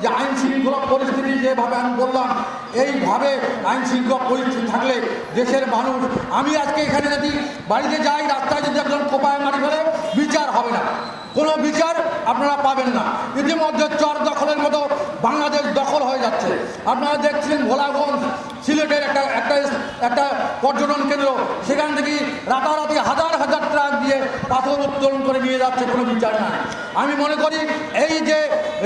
যে আইন শৃঙ্খলা পরিস্থিতি যেভাবে আমি বললাম, এইভাবে আইন শৃঙ্খলা পরিস্থিতি থাকলে দেশের মানুষ, আমি আজকে এখানে যদি বাড়িতে যাই, রাস্তায় যদি একজন কোপায় মারি ফেলে, বিচার হবে না। কোনো বিচার আপনারা পাবেন না। ইতিমধ্যে চর দখলের মতো বাংলাদেশ দখল হয়ে যাচ্ছে। আপনারা দেখছেন ভোলাগঞ্জ, সিলেটের একটা একটা একটা পর্যটন কেন্দ্র। সেখান থেকে রাতারাতি হাজার হাজার ট্রাক দিয়ে পাথর উত্তোলন করে নিয়ে যাচ্ছে, কোনো বিচার নাই। আমি মনে করি এই যে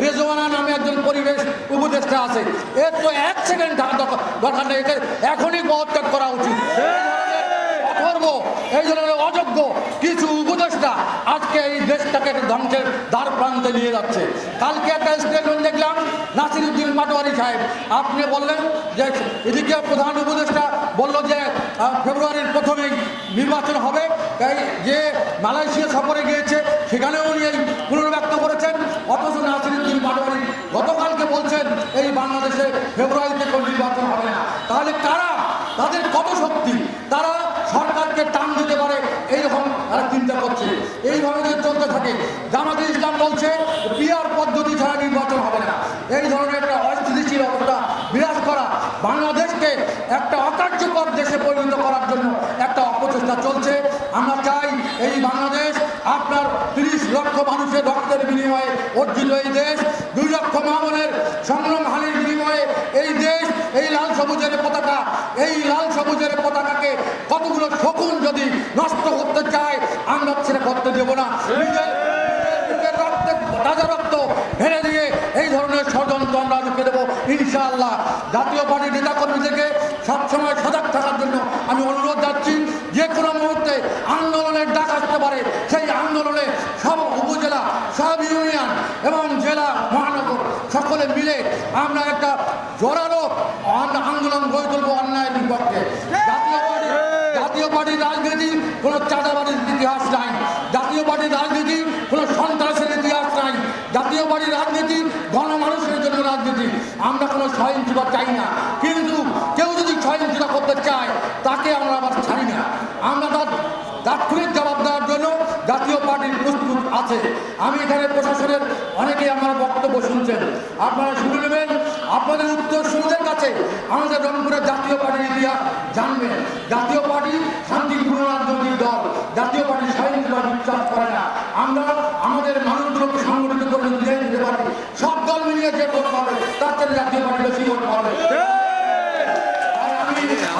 রেজওয়ানা নামে একজন পরিবেশ উপদেষ্টা আছে, এর তো এক সেকেন্ড দরকার নেই, একে এখনই পদত্যাগ করা উচিত। এই ধরনের অযোগ্য কিছু উপদেষ্টা আজকে এই দেশটাকে ধ্বংসের দ্বার প্রান্তে নিয়ে যাচ্ছে। কালকে একটা স্টেটমেন্ট দেখলাম, নাসিরুদ্দিন পাটোয়ারি সাহেব, আপনি বললেন যে এদিকে প্রধান উপদেষ্টা বলল যে ফেব্রুয়ারির প্রথমেই নির্বাচন হবে তাই যে মালয়েশিয়া সফরে গিয়েছে, সেখানেও উনি এই পুনর্ব্যক্ত করেছেন। অথচ নাসিরুদ্দিন পাটোয়ারি গতকালকে বলছেন, এই বাংলাদেশে ফেব্রুয়ারিতে কোনো নির্বাচন হবে না। তাহলে কারা? তাদের কত শক্তি? তারা সরকারকে টান দিতে পারে, এইরকম তারা চিন্তা করছে। এইভাবে যদি চলতে থাকে। জামাতে ইসলাম বলছে পিয়ার পদ্ধতি ছাড়া নির্বাচন হবে না। এই ধরনের একটা অস্থিতিশীল অবস্থা বিরাজ করা বাংলাদেশকে একটা অকার্যকর দেশে পরিণত করার জন্য একটা অপচেষ্টা চলছে আমরা চাই এই বাংলাদেশ আপনার তিরিশ লক্ষ মানুষের রক্তের বিনিময়ে অর্জিত এই দেশ, দুই লক্ষ মামনের সংগ্রাম হানির বিনিময়ে এই দেশ, এই লাল সবুজের পতাকা, এই লাল সবুজের পতাকাকে কতগুলো শকুন যদি নষ্ট করতে চায়, আমরা সেটা করতে দেব না। তাজা রক্ত ঢেলে দিয়ে এই ধরনের ষড়যন্ত্র আমরা রুখে দেবো, ইনশাআল্লাহ। জাতীয় পার্টির নেতাকর্মীদেরকে সবসময় সজাগ থাকার জন্য আমি অনুরোধ যাচ্ছি যে কোনো মুহূর্তে আন্দোলনের ডাক আসতে পারে সেই আন্দোলনে সব উপজেলা সব ইউনিয়ন এবং জেলা মহানগর সকলে মিলে আমরা একটা জোরালো আন- আন্দোলন গড়ে তুলবো অন্যায়ের বিপক্ষে জাতীয় পার্টি জাতীয় পার্টির রাজনীতি কোনো চাঁদাবাড়ির ইতিহাস নাই। জাতীয় পার্টির রাজনীতি কোনো সন্ত্রাসের ইতিহাস নাই। জাতীয় পার্টির রাজনীতি গণমানুষের জন্য রাজনীতি। আমরা কোনো সহিংসতা চাই না কিন্তু কেউ যদি সহিংসতা করতে চায় তাকে আমরা আবার ছাড়ি না আমরা তার তাৎক্ষণিক জবাব দেওয়ার জন্য জাতীয় পার্টির প্রস্তুত আছে। আমি এখানে প্রশাসনের, অনেকেই আমার বক্তব্য শুনছেন। আপনারা শুনে নেবেন, আপনাদের উত্তর সুদের কাছে আমাদের রংপুরের জাতীয় পার্টির ইতিহাস জানবেন। জাতীয় পার্টি শান্তিপূর্ণ রাজনৈতিক দল। জাতীয় পার্টি সহিংসতা বিশ্বাস করে না। আমরা আমাদের মানুষগুলোকে সংগঠিত করে দিতে পারি। সব দল মিলিয়ে যে ভোট পাবে, তার চেয়ে জাতীয় পার্টি বেশি